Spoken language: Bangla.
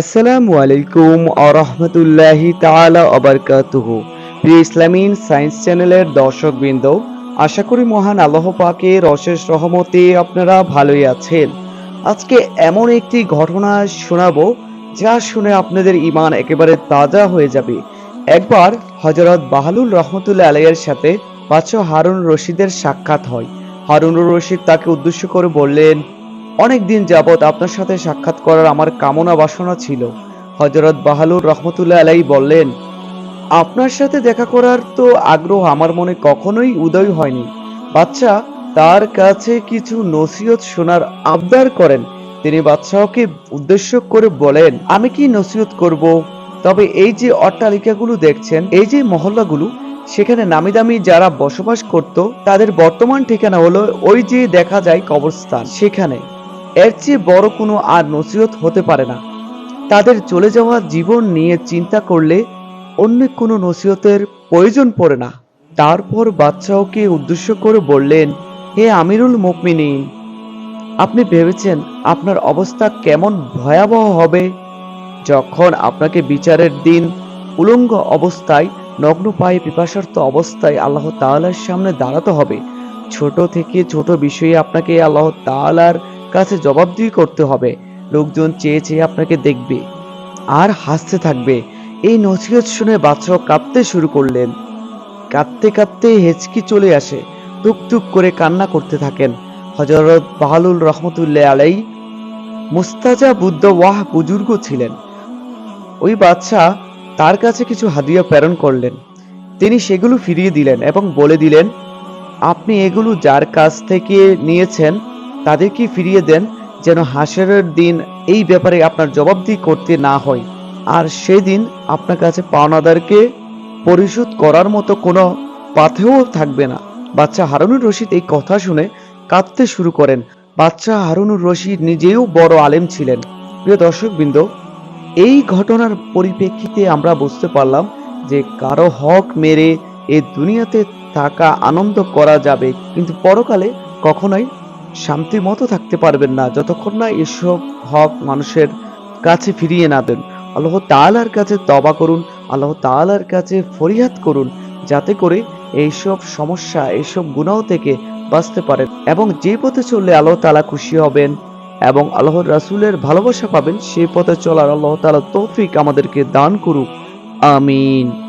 আসসালামু আলাইকুম আরহামতুল্লাহি তাআলা আবারকাতুহু প্রিয় ইসলামিন সায়েন্স চ্যানেলের দর্শকবৃন্দ, আশা করি মহান আল্লাহ পাকের অশেষ রহমতে আপনারা ভালোই আছেন। আজকে এমন একটি ঘটনা শোনাবো, যা শুনে আপনাদের ইমান একেবারে তাজা হয়ে যাবে। একবার হজরত বাহালুল রহমতুল্লাহ আলাইয়ের সাথে বাদশাহ হারুন রশিদের সাক্ষাৎ হয়। হারুন রশিদ তাকে উদ্দেশ্য করে বললেন অনেক দিন যাবৎ আপনার সাথে সাক্ষাৎ করার আমার কামনা বাসনা ছিল। হজরত বাহালুর রহমতুল্লাহ আলাই বললেন, আপনার সাথে দেখা করার তো আগ্রহ আমার মনে কখনোই উদয় হয়নি। বাচ্চা, তার কাছে কিছু নসিহত শোনার আবদার করেন। তিনি বাদশাহকে উদ্দেশ্য করে বলেন, আমি কি নসিহত করব? তবে এই যে অট্টালিকাগুলো দেখছেন, এই যে মহল্লাগুলো, সেখানে নামি দামি যারা বসবাস করত, তাদের বর্তমান ঠিকানা হলো ওই যে দেখা যায় কবরস্থান, সেখানে। এর চেয়ে বড় কোনো আর নসিহত হতে পারে না। তাদের চলে যাওয়া জীবন নিয়ে চিন্তা করলে অন্য কোনো নসিহতের প্রয়োজন পড়ে না। তারপর বাদশাহকে উদ্দেশ্য করে বললেন, হে আমিরুল মুকমিনিন আপনি ভেবেছেন আপনার অবস্থা কেমন ভয়াবহ হবে? যখন আপনাকে বিচারের দিন উলঙ্গ অবস্থায়, নগ্ন পায়ে পিপাসার্থ অবস্থায় আল্লাহ তাআলার সামনে দাঁড়াতে হবে, ছোট থেকে ছোট বিষয়ে আপনাকে আল্লাহ তাআলার কাছে জবাবদিহি করতে হবে। লোকজন চেয়ে চেয়ে আপনাকে দেখবে আর হাসতে থাকবে। এই নসিহত শুনে বাদশাহ কাঁদতে শুরু করলেন। কাঁদতে কাঁদতে হেঁচকি চলে আসে। টুক টুক করে কান্না করতে থাকেন। হজরত বাহালুল রহমতুল্লাহ আলাই মুস্তাজা বুদ্ধ ওয়াহ বুজুর্গ ছিলেন। ওই বাদশাহ তার কাছে কিছু হাদিয়া প্রেরণ করলেন। তিনি সেগুলো ফিরিয়ে দিলেন এবং বলে দিলেন, আপনি এগুলো যার কাছ থেকে নিয়েছেন তাদেরকে ফিরিয়ে দেন যেন হাসরের দিন এই ব্যাপারে আপনার জবাবদিহি করতে না হয়। আর সেদিন আপনার কাছে পাওনাদারকে পরিশোধ করার মতো কোনো পাথেও থাকবে না। বাচ্চা হারুনুর রশিদ এই কথা শুনে কাঁদতে শুরু করেন। বাচ্চা হারুনুর রশিদ নিজেও বড় আলেম ছিলেন। প্রিয় দর্শকবৃন্দ, এই ঘটনার পরিপ্রেক্ষিতে আমরা বুঝতে পারলাম যে কারও হক মেরে এ দুনিয়াতে থাকা আনন্দ করা যাবে, কিন্তু পরকালে কখনোই শান্তির মতো থাকতে পারবেন না। যতক্ষণ না এসব হক মানুষের কাছে ফিরিয়ে না দেন। আল্লাহ তাআলার কাছে তবা করুন, আল্লাহ তাআলার কাছে ফরিয়াদ করুন, যাতে করে এইসব সমস্যা, এইসব গুনাহ থেকে বাঁচতে পারেন। এবং যে পথে চললে আল্লাহ তালা খুশি হবেন এবং আল্লাহ রাসূলের ভালোবাসা পাবেন, সেই পথে চলার আল্লাহ তাআলা তৌফিক আমাদেরকে দান করুক। আমিন।